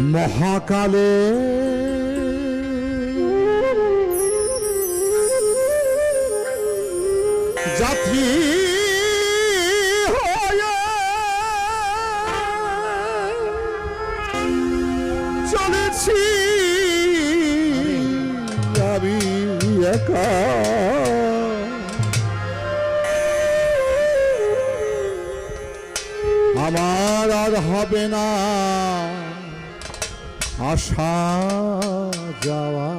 মহাকালে। যাত্রী চলেছি। আমি একা। আমার আর হবে না। আসা যাওয়া।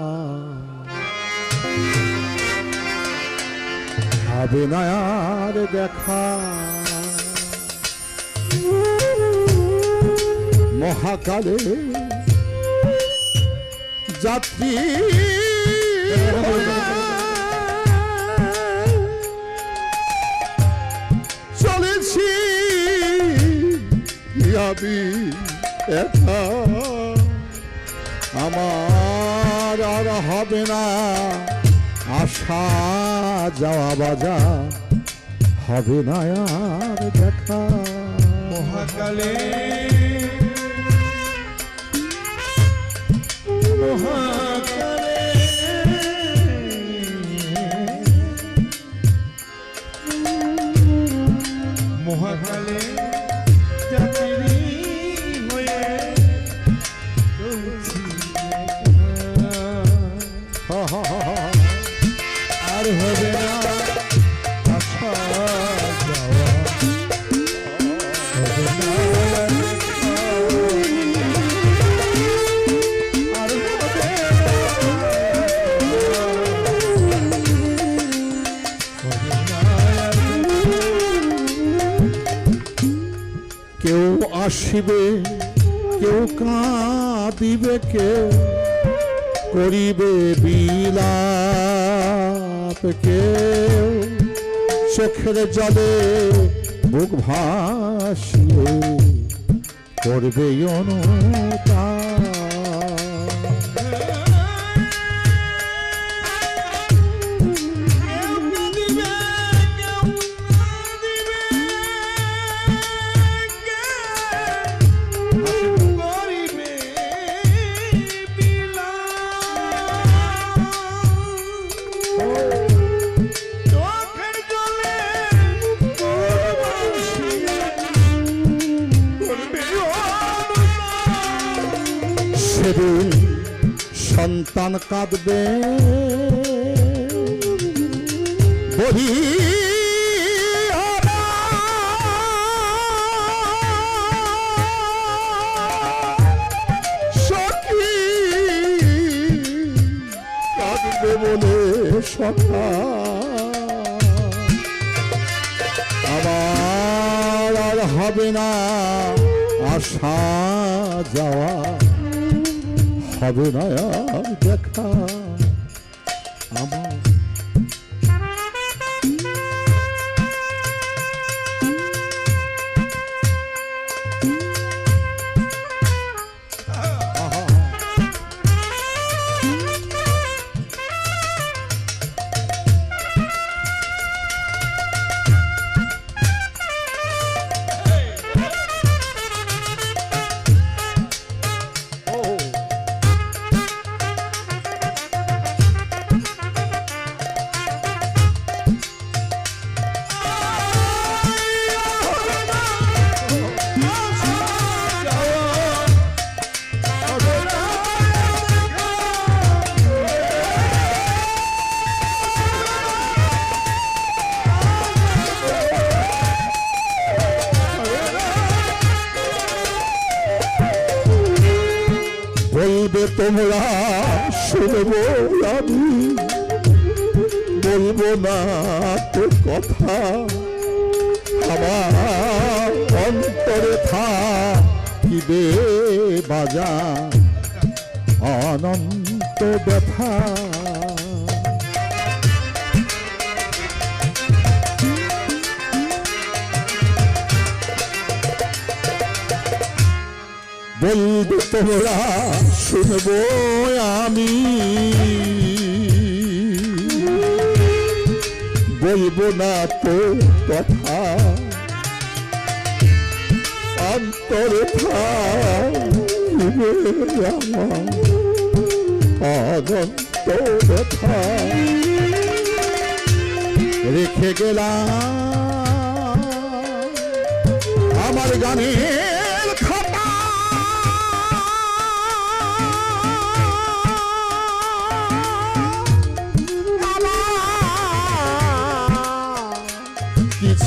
হবে না আর দেখা। মহাকালে যাত্রী চলেছি। আমি একা। হবে না। আশা যাওয়া বাজা হবে না আর দেখা। মহাকালে মহাকালে আসিবে কেউ কাঁদিবে কে করিবে বিলাপ কেউ চোখের জলে বুক ভাসিয়ে করবে অনুতাপ। সন্তান কাঁদবে। সখা আমার আর হবে না আসা যাওয়া। হবে না আর দেখা বলবে তোমরা শুনব আমি। বলব না তো কথা। আমার অন্তরে থাকিবে বাজা অনন্ত ব্যথা। বলবে তোমরা শুনব আমি। বলব না তো কথা। অন্তরে আমার অনন্ত রেখে গেলাম আমার গানের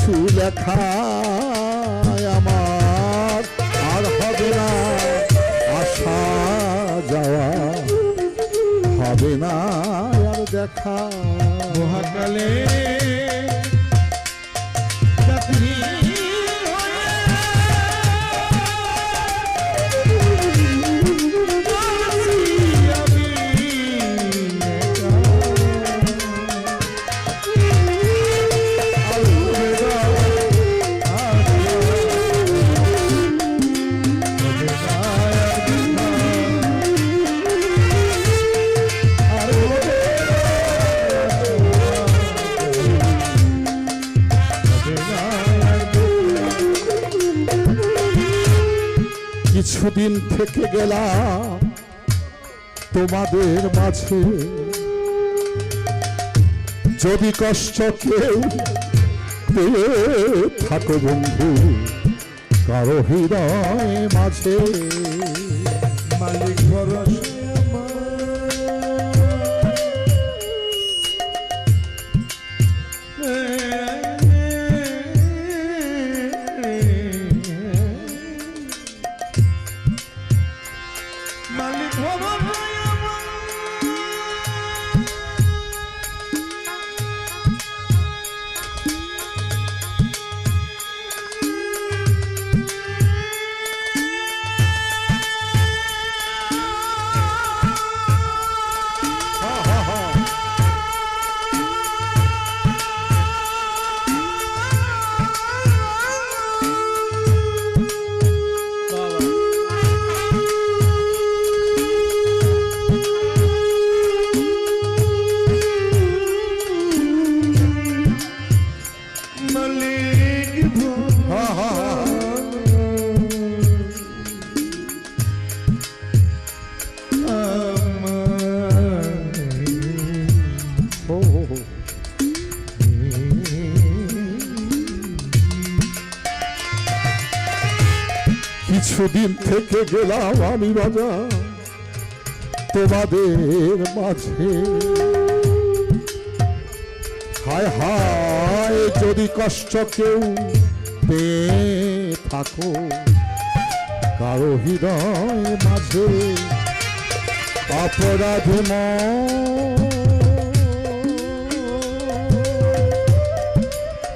কিছু লেখা আমার আর হবে না আসা যাওয়া। হবে না আর দেখা। মহাকালে কিছুদিন থেকে গেলাম তোমাদের মাঝে? যদি কষ্ট কেউ পেয়ে থাকো বন্ধু, কারও হৃদয় মাঝে। মালিক ভরসে। কিছুদিন থেকে গেলাম আমি বাজা তোমাদের মাঝে। হায় হায়, যদি কষ্ট কেউ থাকো, কারও হৃদয় মাঝে অপরাধ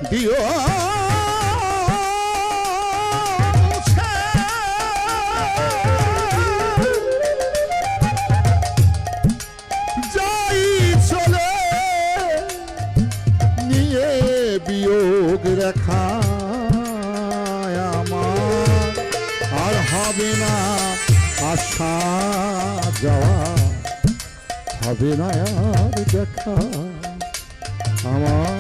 দিও রেখা আমার। আর হবে না আশা যাওয়া। হবে না আর দেখা আমার।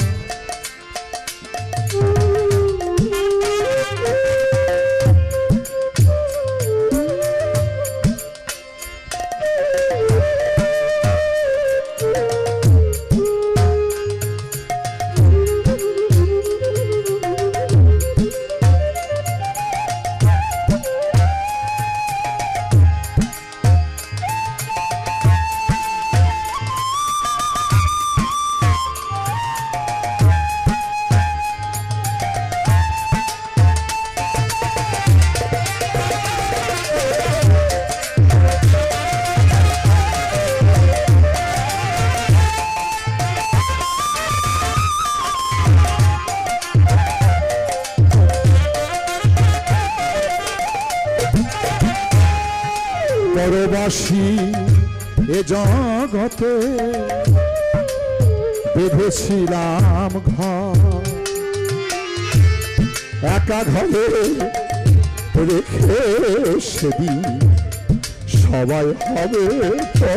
জগতে বেঁধেছিলাম ঘর। একা ঘরে রেখে সেদিন সবাই হবে তো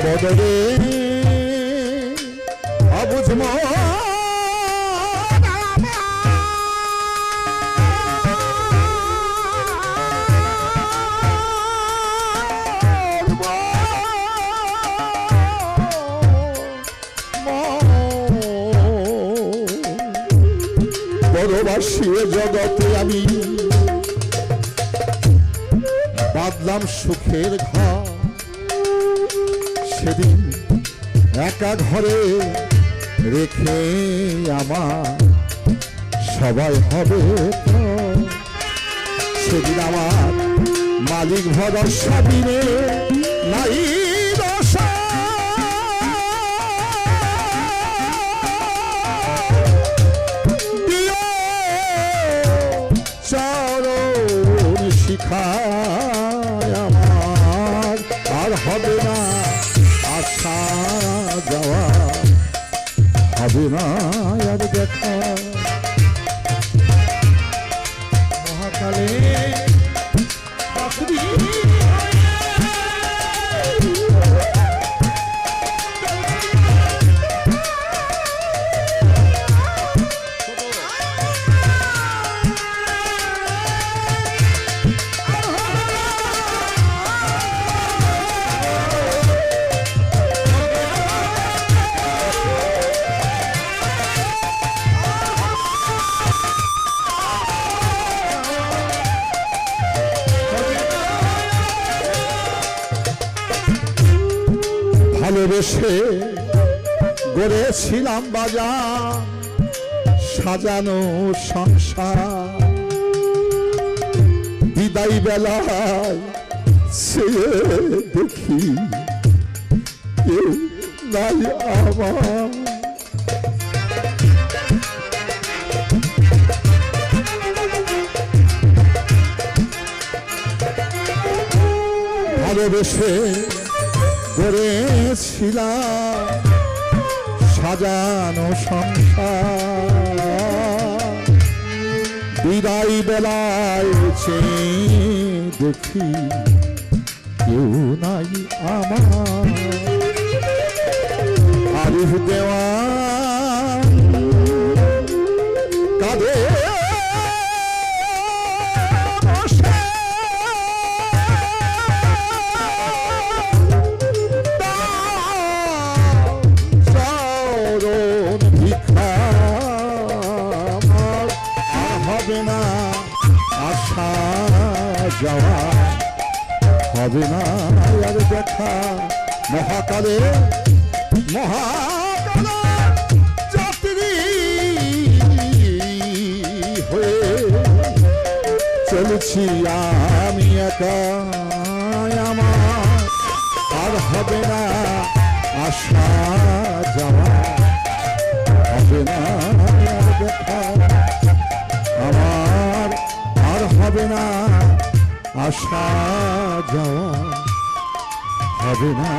বদলে অবুঝ আসিয়ে জগতে আমি। বাদলাম সুখের ঘর। সেদিন একা ঘরে রেখে আমার সবাই হবে সেদিন আমার মালিক ভরসা দিনে নাই। চরণ শিখায় আমার। আর হবে না আশা যাওয়া। হবে না আর দেখা ভালোবেসে গড়েছিলাম বাজার সাজানো সংসার। বিদায় বেলায় সে দেখি নাই আমার। ভালোবেসে গড়েছিলাম সাজানো সংসার। বিদায় বেলায় দেখি কেউ নাই আমার। আরিফ দেওয়া কাঁধে যাওয়া হবে না আর দেখা। মহাকালে যাত্রী হয়ে চলছি আমি আর হবে না আশা যাওয়া। হবে না দেখা। আমার আর হবে না আসা যাওয়া হবে না।